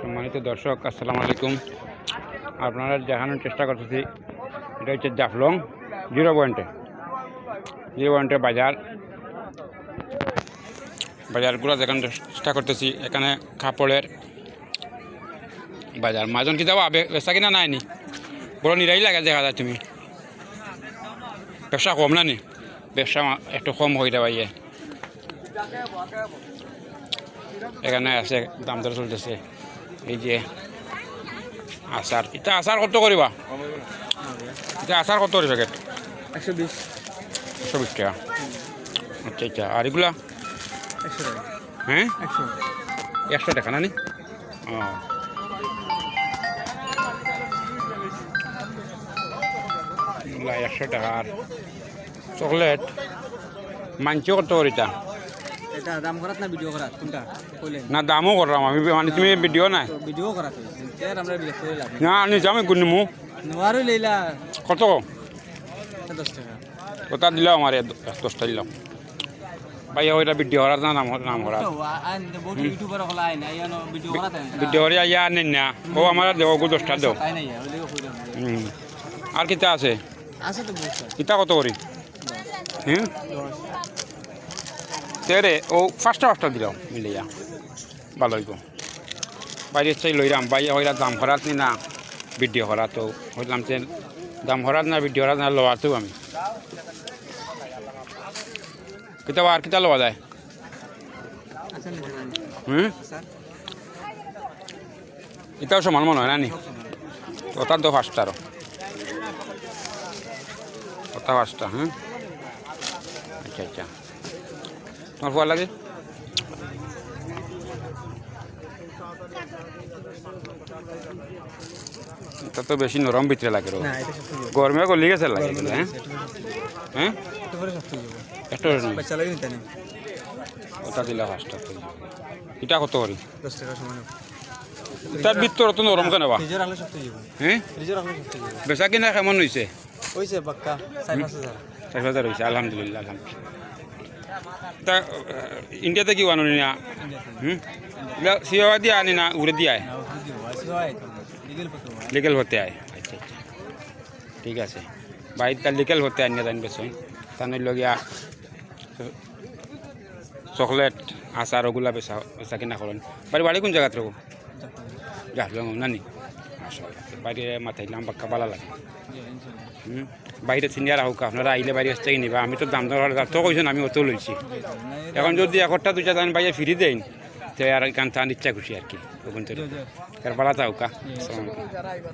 সম্মানিত দর্শক, আসসালামু আলাইকুম। আপনারা দেখানোর চেষ্টা করতেছি, এটা হচ্ছে জাফলং জিরো পয়েন্টে। জিরো পয়েন্টে বাজার। বাজারগুলো দেখানোর চেষ্টা করতেছি, এখানে কাপড়ের বাজার। মাজন কি যাব ব্যবসা কিনা নাইনি বড় নিরাই লাগে, দেখা যায় তুমি। ব্যবসা কম না নি? ব্যবসা একটু কম হয়ে যাবে ইয়ে এখানে আছে দাম দর চলতেছে। এই যে আচার এটা আচার কত করিবা এটা আচার কত করে প্যাকেট একশো বিশ। একশো বিশ টাকা। আচ্ছা আচ্ছা। আর এগুলা একশো টাকা। হ্যাঁ একশো। একশো টাকা না নি? ও একশো টাকা। আর চকলেট মানছি কত করিতা এটা দাম করাত না ভিডিও করাত? কোনটা? কইলেন। না দামও করলাম আমি মানে তুমি ভিডিও নাই। ভিডিও করাত এর আমরা ভিডিও করে লাভ না নিজ আমি গুনিমু নোয়ারও লইলা। কত? দশ টাকা। ওটা দিলাম আমার দশটা দিলাম। ভাই ওইটা ভিডিও করার না নাম নাম করাত। ভিডিও করে আইয়া আনেন না। ও আমার দেব গো দশটা দেও তাই নাই ওই লিগে কইলাম হুম। আর কিতা আছে? আছে তো কিতা কত করি? দশ। তেরে, ও ফার্স্টটা ফার্স্টটা দিলাম মিলিয়া। ভালো হইব। বাইরে চাই লইলাম, বাইরে হইলা দাম করাত নি ভিডিও করা তো হইলাম যে দাম করাত না, ভিডিও করাত না লওয়াতো আমি। কিতা আর কিতা লওয়া যায়? হুম? এটাও সমান মনে হয় না নি? ওটার তো ফার্স্ট আরও। ওটা ফার্স্টটা হ্যাঁ আচ্ছা আচ্ছা। ফুয়ার লাগে? এটা তো বেশি নরম ভিতরে লাগে গরমে গলি গেছে লাগে হ্যাঁ? হ্যাঁ? একটা ওটা দিলে ফার্স্টটা এটা কত করি? দশ টাকা সমান তার ভিতর তো নরম কেন বা? হ্যাঁ? বেচা কিনা কেমন হয়েছে চার পাঁচ হাজার। চার হাজার হয়েছে আলহামদুলিল্লাহ আলহামদুলিল্লাহ। তা আহ, ইন্ডিয়াতে কি আনো না হুম সিওয়া দিয়ে আনি না উড়ে দিয়ে আয় না ওষুধ দিব আছে হয় তো লিগেল পত্র হয় লিগেল হতে আয় আচ্ছা আচ্ছা ঠিক আছে বাইর তার লিগেল হতে আনি না জানবে সই তার লগিয়া চকলেট আচার ওগুলা বেচা বেচা কিনা করেন বাড়ি বাড়ি কোন জায়গাত রব যাহলং নানি বাইরে মাথায় নাম বাক্কা বালা লাগে। হুম। বাইরে সিনিয়র হোক আপনারা আইলে বাইরে আসতে নিবা, আমি তো দাম দর তো কইছেন আমি অত লইছি এখন যদি একটা দুইটা দান বাইরে ফিরি দেন তো আর গান টান ইচ্ছা খুশি আর কি ওখান থেকে আর বালা তাও কা আসসালামু আলাইকুম